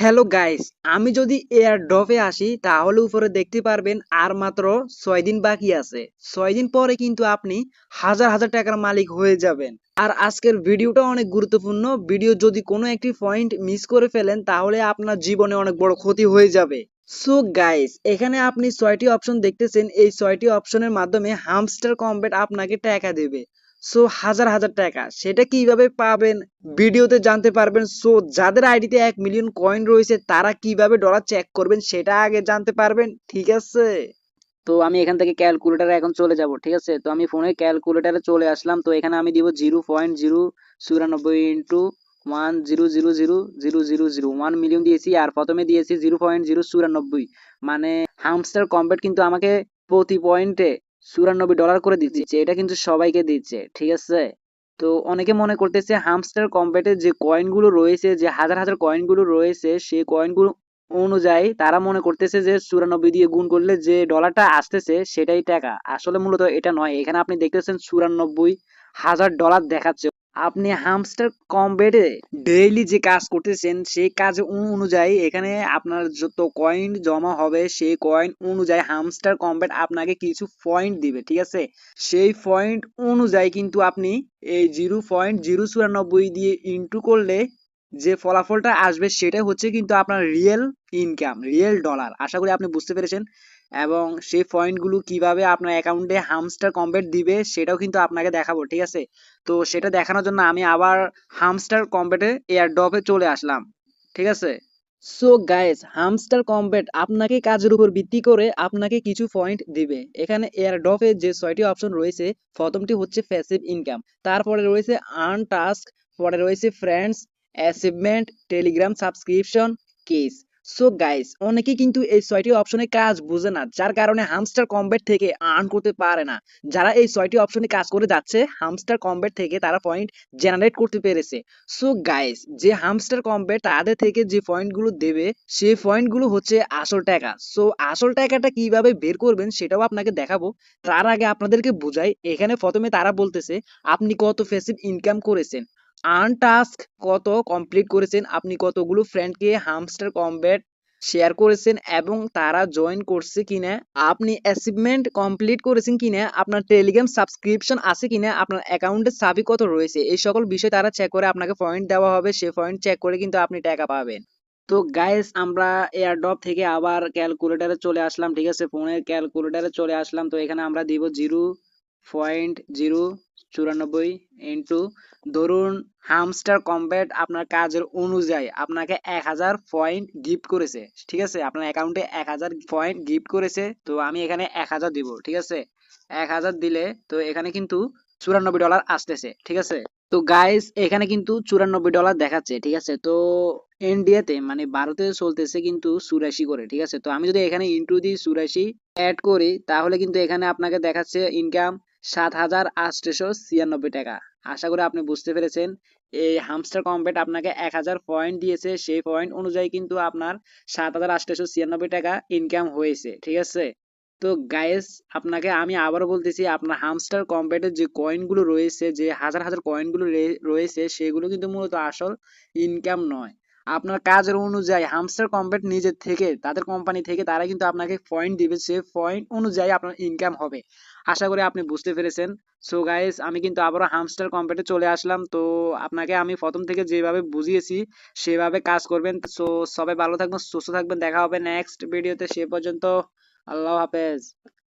Hello guys আমি যদি air ড্রপে আসি, তাহলে উপরে দেখতে পারবেন আর মাত্র ছয় দিন বাকি আছে। ছয় দিন পরে কিন্তু আপনি হাজার হাজার টাকার মালিক হয়ে যাবেন। আর আজকের ভিডিওটা অনেক গুরুত্বপূর্ণ। ভিডিও যদি কোনো একটি পয়েন্ট মিস করে ফেলেন, তাহলে আপনার জীবনে অনেক বড় ক্ষতি হয়ে যাবে। সো গাইস এখানে আপনি ছয়টি অপশন দেখতেছেন। এই ছয়টি অপশনের মাধ্যমে হামস্টার কম্বেট আপনাকে টাকা দেবে। সো হাজার হাজার টাকা সেটা কীভাবে পাবেন ভিডিওতে জানতে পারবেন সো যাদের আইডিতে এক মিলিয়ন কয়েন রয়েছে তারা কীভাবে ডলার চেক করবেন সেটা আগে জানতে পারবেন ঠিক আছে তো আমি এখান থেকে ক্যালকুলেটারে এখন চলে যাব ঠিক আছে তো আমি ফোনে ক্যালকুলেটারে চলে আসলাম তো এখানে আমি দিব জিরো পয়েন্ট জিরো চুরানব্বই into one zero zero zero zero zero zero one million দিয়েছি আর প্রথমে দিয়েছি জিরো পয়েন্ট জিরো চুরানব্বই মানে হামস্টার কম্বেট কিন্তু আমাকে প্রতি পয়েন্টে চুরানব্বই ডলার করে দিচ্ছে। এটা কিন্তু সবাইকে দিচ্ছে, ঠিক আছে? তো অনেকে মনে করতেছে হামস্টার কম্বেটে যে কয়েনগুলো রয়েছে, যে হাজার হাজার কয়েনগুলো রয়েছে, সেই কয়েনগুলো অনুযায়ী তারা মনে করতেছে যে চুরানব্বই দিয়ে গুণ করলে যে ডলারটা আসতেছে সেটাই টাকা। আসলে মূলত এটা নয়। এখানে আপনি দেখতেছেন চুরানব্বই হাজার ডলার দেখাচ্ছে আপনি হামস্টার কম্বেটে ডেইলি যে কাজ করতেছেন, সেই কাজ অনুযায়ী এখানে আপনার যত কয়েন জমা হবে, সেই কয়েন অনুযায়ী হামস্টার কম্বেট আপনাকে কিছু পয়েন্ট দিবে, ঠিক আছে? সেই পয়েন্ট অনুযায়ী কিন্তু আপনি এই জিরো পয়েন্ট জিরো চুরানব্বই দিয়ে ইন্টু করলে যে ফলাফলটা আসবে, সেটা হচ্ছে কিন্তু আপনার রিয়েল ইনকাম রিয়েল ডলার আশা করি আপনি বুঝতে পেরেছেন। এবং সেই পয়েন্টগুলো কীভাবে আপনার অ্যাকাউন্টে হামস্টার কম্বেট দিবে সেটাও কিন্তু আপনাকে দেখাবো, ঠিক আছে? তো সেটা দেখানোর জন্য আমি আবার হামস্টার কম্বেটে এয়ার ড্রপে চলে আসলাম, ঠিক আছে? সো গাইস হামস্টার কম্বেট আপনাকে কাজের উপর ভিত্তি করে আপনাকে কিছু পয়েন্ট দিবে। এখানে এয়ার ড্রপে যে ছয়টি অপশন রয়েছে, প্রথমটি হচ্ছে প্যাসিভ ইনকাম তারপরে রয়েছে আর্ন টাস্ক পরে রয়েছে friends achievement Telegram subscription case so guys অনেকে কিন্তু এই ছয়টি অপশনে কাজ বুঝে না, যার কারণে হামস্টার কম্বেট থেকে আর্ন করতে পারে না। যারা এই ছয়টি অপশনে কাজ করে যাচ্ছে হামস্টার কম্বেট থেকে তারা পয়েন্ট জেনারেট করতে পেরেছে। সো গাইস যে হামস্টার কম্বেট তাদের থেকে যে পয়েন্টগুলো দেবে সেই পয়েন্টগুলো হচ্ছে আসল টাকা। সো আসল টাকাটা কীভাবে বের করবেন সেটাও আপনাকে দেখাবো। তার আগে আপনাদেরকে বুঝাই, এখানে প্রথমে তারা বলতেছে, আপনি কত ফেসিভ ইনকাম করেছেন? আর্ন টাস্ক কত কমপ্লিট করেছেন, আপনি কতগুলো ফ্রেন্ডকে হামস্টার কম্বেট শেয়ার করেছেন এবং তারা জয়েন করছে কিনা, আপনি অ্যাচিভমেন্ট কমপ্লিট করেছেন কিনা, আপনার টেলিগ্রাম সাবস্ক্রিপশন আছে কিনা, আপনার অ্যাকাউন্টে সাবি কত রয়েছে, এই সকল বিষয় তারা চেক করে আপনাকে পয়েন্ট দেওয়া হবে, সে পয়েন্ট চেক করে কিন্তু আপনি টাকা পাবেন। তো গাইস আমরা এয়ারড্রপ থেকে আবার ক্যালকুলেটারে চলে আসলাম, ঠিক আছে? ফোনের ক্যালকুলেটারে চলে আসলাম, তো এখানে আমরা দিব জিরো পয়েন্ট জিরো চুরানব্বই ইন্টু ধরুন হামস্টার কম্বেট আপনার কাজের অনুযায়ী আপনাকে এক হাজার পয়েন্ট গিফট করেছে, ঠিক আছে? আপনার অ্যাকাউন্টে এক হাজার পয়েন্ট গিফট করেছে, তো আমি এখানে এক হাজার দিব, ঠিক আছে? এক হাজার দিলে তো এখানে কিন্তু চুরানব্বই ডলার আসতেছে, ঠিক আছে? তো গাইস এখানে কিন্তু চুরানব্বই ডলার দেখাচ্ছে, ঠিক আছে? তো ইন্ডিয়াতে মানে ভারতে চলতেছে কিন্তু চুরাশি করে, ঠিক আছে? তো আমি যদি এখানে ইন্টু দিই চুরাশি অ্যাড করি, তাহলে কিন্তু এখানে আপনাকে দেখাচ্ছে ইনকাম সাত হাজার আটশোশো ছিয়ানব্বই টাকা। আশা করি আপনি বুঝতে পেরেছেন, এই হামস্টার কম্বেট আপনাকে এক হাজার পয়েন্ট দিয়েছে, সেই পয়েন্ট অনুযায়ী কিন্তু আপনার সাত হাজার আটশোশো ছিয়ানব্বই টাকা ইনকাম হয়েছে, ঠিক আছে? তো গাইস আপনাকে আমি আবারও বলতেছি, আপনার হামস্টার কম্বেটের যে কয়েনগুলো রয়েছে, যে হাজার হাজার কয়েনগুলো রয়েছে, সেগুলো কিন্তু মূলত আসল ইনকাম নয়। আপনার কাজের অনুযায়ী হামস্টার কম্বেট নিজের থেকে, তাদের কোম্পানি থেকে তারা কিন্তু আপনাকে পয়েন্ট দিবে। সে পয়েন্ট অনুযায়ী আপনার ইনকাম হবে। আশা করি আপনি বুঝতে পেরেছেন। সো গাইস আমি কিন্তু আবারও হামস্টার কম্পেটে চলে আসলাম। তো আপনাকে আমি প্রথম থেকে যেভাবে বুঝিয়েছি, সেভাবে কাজ করবেন। সো সবাই ভালো থাকবেন, সুস্থ থাকবেন। দেখা হবে নেক্সট ভিডিওতে সে পর্যন্ত আল্লাহ হাফেজ।